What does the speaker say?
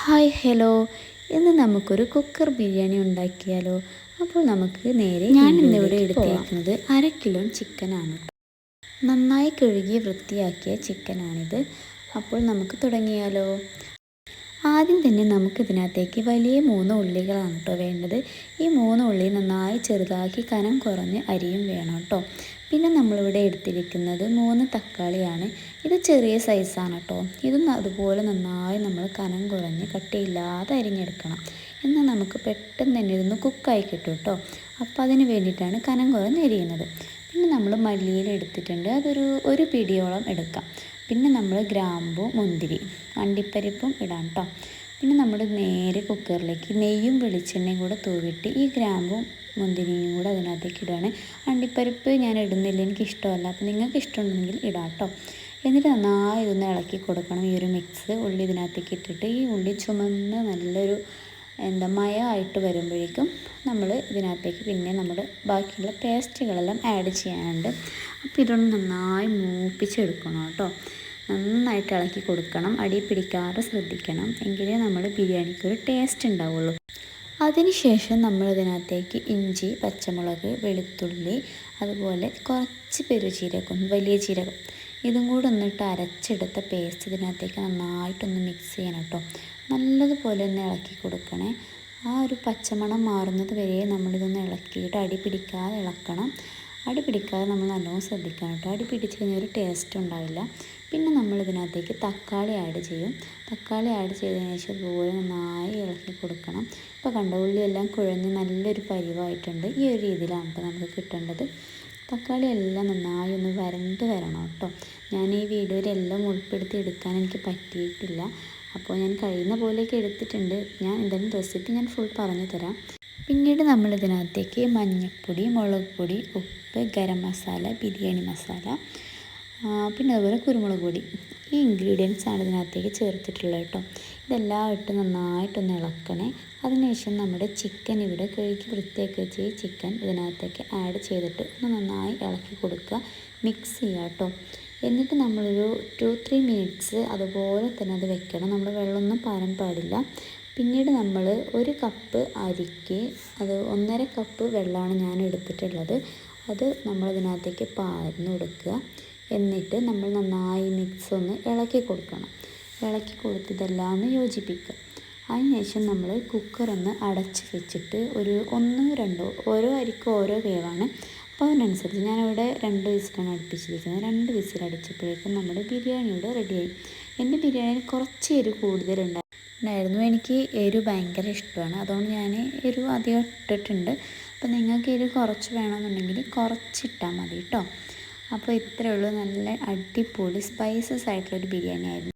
Hi hello. ഇന്ന് നമുക്കൊരു cooker biryani ഉണ്ടാക്കിയാലോ? അപ്പോൾ നമുക്ക് നേരെ ഞാൻ ഇന്നിവിടെ എടുത്തിരിക്കുന്നത് അര കിലോ ചിക്കനാണ്. നന്നായി കഴുകി വൃത്തിയാക്കിയ ചിക്കനാണിത്. അപ്പോൾ നമുക്ക് തുടങ്ങിയാലോ? ആദ്യം തന്നെ നമുക്കിതിനകത്തേക്ക് വലിയ മൂന്ന് ഉള്ളികളാണ് കേട്ടോ വേണ്ടത്. ഈ മൂന്ന് ഉള്ളി നന്നായി ചെറുതാക്കി കനം കുറഞ്ഞ് അരിയും വേണം കേട്ടോ. പിന്നെ നമ്മളിവിടെ എടുത്തിരിക്കുന്നത് മൂന്ന് തക്കാളിയാണ്. ഇത് ചെറിയ സൈസാണ് കേട്ടോ. ഇതും അതുപോലെ നന്നായി നമ്മൾ കനം കുറഞ്ഞ് കട്ടിയില്ലാതെ അരിഞ്ഞെടുക്കണം. എന്നാൽ നമുക്ക് പെട്ടെന്ന് തന്നെ ഇതൊന്ന് കുക്കായി കിട്ടും കേട്ടോ. അപ്പോൾ അതിന് വേണ്ടിയിട്ടാണ് കനം കുറഞ്ഞ് അരിയുന്നത്. പിന്നെ നമ്മൾ മല്ലിയിൽ എടുത്തിട്ടുണ്ട്. അതൊരു ഒരു പിടിയോളം എടുക്കാം. പിന്നെ നമ്മൾ ഗ്രാമ്പു മുന്തിരി അണ്ടിപ്പരിപ്പും ഇടാം കേട്ടോ പിന്നെ നമ്മൾ നേരെ കുക്കറിലേക്ക് നെയ്യും വെളിച്ചെണ്ണയും കൂടെ തൂവിട്ട് ഈ ഗ്രാമ്പും മുന്തിരിയും കൂടെ അതിനകത്തേക്ക് ഇടുകയാണ് അണ്ടിപ്പരിപ്പ് ഞാൻ ഇടുന്നില്ല എനിക്ക് ഇഷ്ടമല്ല അപ്പോൾ നിങ്ങൾക്ക് ഇഷ്ടമുണ്ടെങ്കിൽ ഇടാം കേട്ടോ എന്നിട്ട് നന്നായി ഇതൊന്ന് ഇളക്കി കൊടുക്കണം. ഈ ഒരു മിക്സ് ഉള്ളി ഇതിനകത്തേക്ക് ഇട്ടിട്ട് ഈ ഉള്ളി ചുമന്ന് നല്ലൊരു എന്താ മയമായിട്ട് വരുമ്പോഴേക്കും നമ്മൾ ഇതിനകത്തേക്ക് പിന്നെ നമ്മുടെ ബാക്കിയുള്ള പേസ്റ്റുകളെല്ലാം ആഡ് ചെയ്യാനുണ്ട്. അപ്പോൾ ഇതൊന്ന് നന്നായി മൂപ്പിച്ചെടുക്കണം കേട്ടോ നന്നായിട്ട് ഇളക്കി കൊടുക്കണം. അടി പിടിക്കാതെ ശ്രദ്ധിക്കണം. എങ്കിലേ നമ്മൾ ബിരിയാണിക്ക് ഒരു ടേസ്റ്റ് ഉണ്ടാവുള്ളൂ. അതിനുശേഷം നമ്മൾ ഇതിനകത്തേക്ക് ഇഞ്ചി പച്ചമുളക് വെളുത്തുള്ളി അതുപോലെ കുറച്ച് പെരുജീരകം വലിയ ജീരകം ഇതും കൂടെ ഒന്നിട്ട് അരച്ചെടുത്ത പേസ്റ്റ് ഇതിനകത്തേക്ക് നന്നായിട്ടൊന്ന് മിക്സ് ചെയ്യണം കേട്ടോ. നല്ലതുപോലെ ഒന്ന് ഇളക്കി കൊടുക്കണേ. ആ ഒരു പച്ചമണം മാറുന്നത് വരെ നമ്മളിതൊന്ന് ഇളക്കിയിട്ട് അടി പിടിക്കാതെ ഇളക്കണം. അടി പിടിക്കാതെ നമ്മൾ നല്ലോണം ശ്രദ്ധിക്കണം കേട്ടോ. അടി പിടിച്ച് കഴിഞ്ഞാൽ ഒരു ടേസ്റ്റ് ഉണ്ടാവില്ല. പിന്നെ നമ്മൾ ഇതിനകത്തേക്ക് തക്കാളി ആഡ് ചെയ്യും. തക്കാളി ആഡ് ചെയ്തതിന് ശേഷം അതുപോലെ നന്നായി ഇളക്കി കൊടുക്കണം. ഇപ്പോൾ കണ്ട ഉള്ളിയെല്ലാം കുഴഞ്ഞ് നല്ലൊരു പരിവായിട്ടുണ്ട്. ഈ ഒരു രീതിയിലാണ് കേട്ടോ നമുക്ക് കിട്ടേണ്ടത്. തക്കാളി എല്ലാം നന്നായി ഒന്ന് വരണ്ട് വരണം കേട്ടോ. ഞാൻ ഈ വീഡിയോയിലെല്ലാം ഉൾപ്പെടുത്തി എടുക്കാൻ എനിക്ക് പറ്റിയിട്ടില്ല. അപ്പോൾ ഞാൻ കഴിയുന്ന പോലെയൊക്കെ എടുത്തിട്ടുണ്ട്. ഞാൻ എന്തായാലും റെസിപ്പി ഞാൻ ഫുൾ പറഞ്ഞു തരാം. പിന്നീട് നമ്മൾ ഇതിനകത്തേക്ക് മഞ്ഞൾപ്പൊടി മുളക് പൊടി ഉപ്പ് ഗരം മസാല ബിരിയാണി മസാല പിന്നെ അതുപോലെ കുരുമുളക് പൊടി. ഈ ഇൻഗ്രീഡിയൻസ് ആണ് ഇതിനകത്തേക്ക് ചേർത്തിട്ടുള്ളത് കേട്ടോ. ഇതെല്ലാം ഇട്ട് നന്നായിട്ടൊന്ന് ഇളക്കണേ. അതിനുശേഷം നമ്മുടെ ചിക്കൻ ഇവിടെ കഴുകി വൃത്തിയൊക്കെ വെച്ച് ഈ ചിക്കൻ ഇതിനകത്തേക്ക് ആഡ് ചെയ്തിട്ട് ഒന്ന് നന്നായി ഇളക്കി കൊടുക്കുക. മിക്സ് ചെയ്യുക കേട്ടോ. എന്നിട്ട് നമ്മളൊരു ടു ത്രീ മിനിറ്റ്സ് അതുപോലെ തന്നെ അത് വെക്കണം. നമ്മൾ വെള്ളമൊന്നും പാരാൻ പാടില്ല. പിന്നീട് നമ്മൾ ഒരു കപ്പ് അരിക്ക് അത് ഒന്നര കപ്പ് വെള്ളമാണ് ഞാൻ എടുത്തിട്ടുള്ളത്. അത് നമ്മളതിനകത്തേക്ക് പാർന്ന് കൊടുക്കുക. എന്നിട്ട് നമ്മൾ നന്നായി മിക്സ് ഒന്ന് ഇളക്കി കൊടുക്കണം. ഇളക്കി കൊടുത്തതെല്ലാം ഒന്ന് യോജിപ്പിക്കുക അതിനുശേഷം നമ്മൾ കുക്കറൊന്ന് അടച്ച് വെച്ചിട്ട് ഒരു ഒന്നോ രണ്ടോ ഓരോ അരിക്ക് ഓരോ വേവാണ്. അപ്പോൾ അതിനനുസരിച്ച് ഞാനിവിടെ രണ്ട് വിസിലാണ് അടുപ്പിച്ചിരിക്കുന്നത്. രണ്ട് വിസിൽ അടിച്ചപ്പോഴേക്കും നമ്മുടെ ബിരിയാണി ഇവിടെ റെഡിയായി എന്റെ ബിരിയാണിയിൽ കുറച്ച് എരിവ് കൂടുതലുണ്ടായിരുന്നു എനിക്ക് എരിവ് ഭയങ്കര ഇഷ്ടമാണ്. അതുകൊണ്ട് ഞാൻ എരിവ് അധികം ഇട്ടിട്ടുണ്ട്. അപ്പോൾ നിങ്ങൾക്ക് എരിവ് കുറച്ച് വേണമെന്നുണ്ടെങ്കിൽ കുറച്ചിട്ടാൽ മതി കേട്ടോ. അപ്പോൾ ഇത്രയേ ഉള്ളൂ. നല്ല അടിപൊളി സ്പൈസസ് ആയിട്ടുള്ളൊരു ബിരിയാണി ആയിരുന്നു